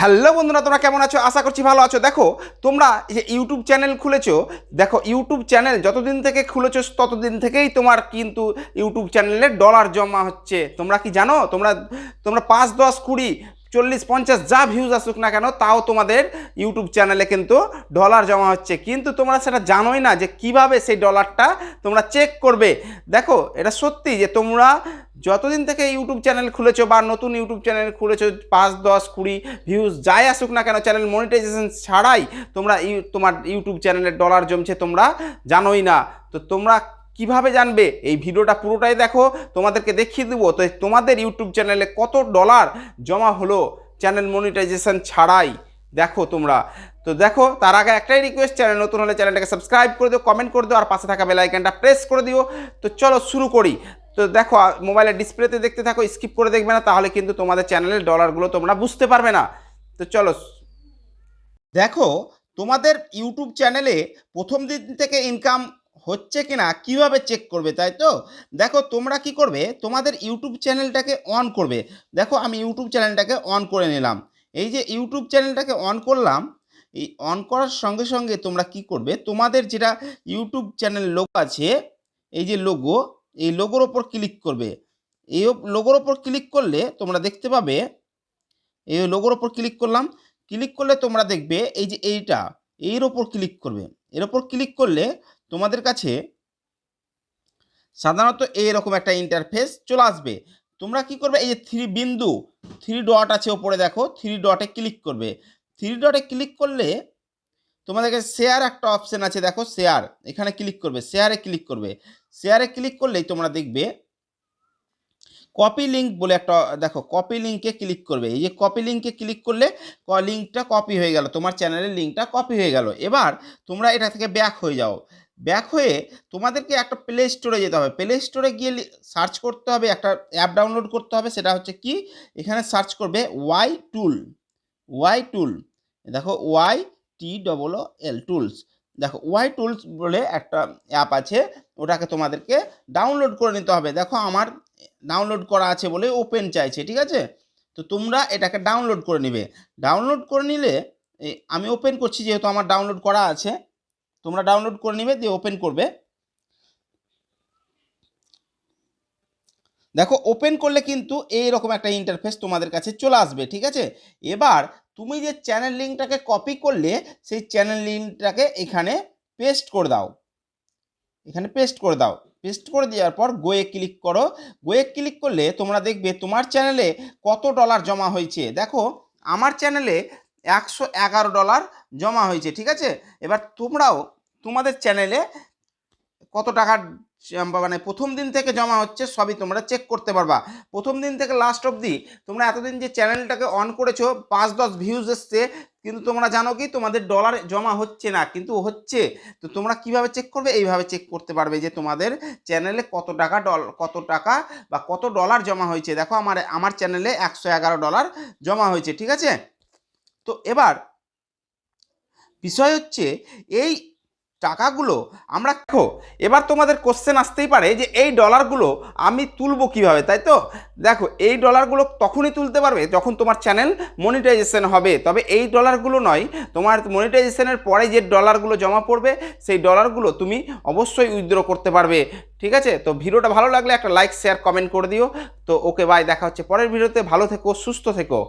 Hello বন্ধুরা, তোমরা কেমন আছো? আশা করছি ভালো আছো। দেখো, তোমরা যে ইউটিউব চ্যানেল খুলেছো, দেখো, ইউটিউব চ্যানেল যতদিন থেকে খুলেছো, ততদিন থেকেই তোমার কিন্তু ইউটিউব চ্যানেলে ডলার জমা হচ্ছে। তোমরা কি জানো? তোমরা তোমরা পাঁচ, দশ, কুড়ি চল্লিশ পঞ্চাশ যা ভিউজ আসুক না কেন, তাও তোমাদের ইউটিউব চ্যানেলে কিন্তু ডলার জমা হচ্ছে। কিন্তু তোমরা সেটা জানোই না যে কীভাবে সেই ডলারটা তোমরা চেক করবে। দেখো, এটা সত্যি যে তোমরা যতদিন থেকে ইউটিউব চ্যানেল খুলেছো বা নতুন ইউটিউব চ্যানেল খুলেছো, পাঁচ, দশ, কুড়ি ভিউজ যাই আসুক না কেন চ্যানেল মনিটাইজেশন ছাড়াই তোমরা তোমার ইউটিউব চ্যানেলে ডলার জমছে তোমরা জানোই না। তো তোমরা কীভাবে জানবে? এই ভিডিওটা পুরোটাই দেখো, তোমাদেরকে দেখিয়ে দেবো। তো তোমাদের ইউটিউব চ্যানেলে কত ডলার জমা হলো চ্যানেল মনিটাইজেশন ছাড়াই? দেখো তোমরা। তো দেখো, তার আগে একটাই রিকোয়েস্ট চ্যানেল নতুন হলে চ্যানেলটাকে সাবস্ক্রাইব করে দিও কমেন্ট করে দিও, আর পাশে থাকা বেল আইকনটা প্রেস করে দিও। তো চলো শুরু করি। তো দেখো মোবাইলের ডিসপ্লেতে দেখতে থাকো স্কিপ করে দেখবে না, তাহলে কিন্তু তোমাদের চ্যানেলের ডলারগুলো তোমরা বুঝতে পারবে না। তো চলো দেখো, তোমাদের ইউটিউব চ্যানেলে প্রথম দিন থেকে ইনকাম হচ্ছে কিনা, কীভাবে চেক করবে তাই তো? দেখো তোমরা কি করবে? তোমাদের ইউটিউব চ্যানেলটাকে অন করবে। দেখো আমি ইউটিউব চ্যানেলটাকে অন করে নিলাম। এই যে ইউটিউব চ্যানেলটাকে অন করলাম, এই অন করার সঙ্গে সঙ্গে তোমরা কি করবে? তোমাদের যেটা ইউটিউব চ্যানেল লোগো আছে, এই যে লোগো এই লোগোর ওপর ক্লিক করবে। এই লোগোর ওপর ক্লিক করলে তোমরা দেখতে পাবে, এই লোগোর ওপর ক্লিক করলাম। ক্লিক করলে তোমরা দেখবে, এই যে এইটা, এর ওপর ক্লিক করবে। এর ওপর ক্লিক করলে তোমাদের কাছে সাধারণত এইরকম একটা ইন্টারফেস চলে আসবে। তোমরা কি করবে? এই যে থ্রি বিন্দু থ্রি ডট আছে ওপরে দেখো থ্রি ডটে ক্লিক করবে। থ্রি ডটে ক্লিক করলে তোমাদেরকে শেয়ার একটা অপশান আছে, দেখো শেয়ার এখানে ক্লিক করবে শেয়ারে ক্লিক করবে। শেয়ারে ক্লিক করলেই তোমরা দেখবে কপি লিঙ্ক বলে একটা, দেখো কপি লিঙ্কে ক্লিক করবে। এই যে কপি লিঙ্কে ক্লিক করলে লিঙ্কটা কপি হয়ে গেল, তোমার চ্যানেলের লিঙ্কটা কপি হয়ে গেল। এবার তোমরা এটা থেকে ব্যাক হয়ে যাও। ব্যাক হয়ে তোমাদেরকে একটা প্লে স্টোরে যেতে হবে। প্লে স্টোরে গিয়ে সার্চ করতে হবে, একটা অ্যাপ ডাউনলোড করতে হবে, সেটা হচ্ছে কি? এখানে সার্চ করবে ওয়াই টুল ওয়াই টুল দেখো Y T double L tools দেখো ওয়াই টুলস বলে একটা অ্যাপ আছে, ওটাকে তোমাদেরকে ডাউনলোড করে নিতে হবে। দেখো আমার ডাউনলোড করা আছে বলে ওপেন চাইছে, ঠিক আছে? তো তোমরা এটাকে ডাউনলোড করে নিবে। ডাউনলোড করে নিলে আমি ওপেন করছি যেহেতু আমার ডাউনলোড করা আছে তোমরা ডাউনলোড করে নিবে, দিয়ে ওপেন করবে। দেখো ওপেন করলে কিন্তু এইরকম একটা ইন্টারফেস তোমাদের কাছে চলে আসবে, ঠিক আছে? এবার তুমি যে চ্যানেল লিঙ্কটাকে কপি করলে, সেই চ্যানেল লিঙ্কটাকে এখানে পেস্ট করে দাও। এখানে পেস্ট করে দাও। পেস্ট করে দেওয়ার পর গোয়ে ক্লিক করো। গোয়ে ক্লিক করলে তোমরা দেখবে তোমার চ্যানেলে কত ডলার জমা হয়েছে। দেখো, আমার চ্যানেলে একশো এগারো ডলার জমা হয়েছে, ঠিক আছে? এবার তোমরাও তোমাদের চ্যানেলে কত টাকা মানে প্রথম দিন থেকে জমা হচ্ছে সবই তোমরা চেক করতে পারবা। প্রথম দিন থেকে লাস্ট অবধি তোমরা এতদিন যে চ্যানেলটাকে অন করেছ, পাঁচ দশ ভিউজ এসছে, কিন্তু তোমরা জানো কি তোমাদের ডলার জমা হচ্ছে না, কিন্তু হচ্ছে। তো তোমরা কীভাবে চেক করবে? এইভাবে চেক করতে পারবে যে তোমাদের চ্যানেলে কত টাকা ডল কত টাকা বা কত ডলার জমা হয়েছে। দেখো আমার আমার চ্যানেলে একশো এগারো ডলার জমা হয়েছে, ঠিক আছে? তো এবার বিষয় হচ্ছে, এই টাকাগুলো আমরা দেখো, এবার তোমাদের কোশ্চেন আসতেই পারে যে এই ডলারগুলো আমি তুলবো কীভাবে, তাই তো? দেখো, এই ডলারগুলো তখনই তুলতে পারবে যখন তোমার চ্যানেল মনিটাইজেশন হবে। তবে এই ডলারগুলো নয়, তোমার মনিটাইজেশনের পরে যে ডলারগুলো জমা পড়বে, সেই ডলারগুলো তুমি অবশ্যই উইথড্র করতে পারবে। ঠিক আছে? তো ভিডিওটা ভালো লাগলে একটা লাইক শেয়ার কমেন্ট করে দিও। তো ওকে বাই দেখা হচ্ছে পরের ভিডিওতে। ভালো থেকো, সুস্থ থেকো।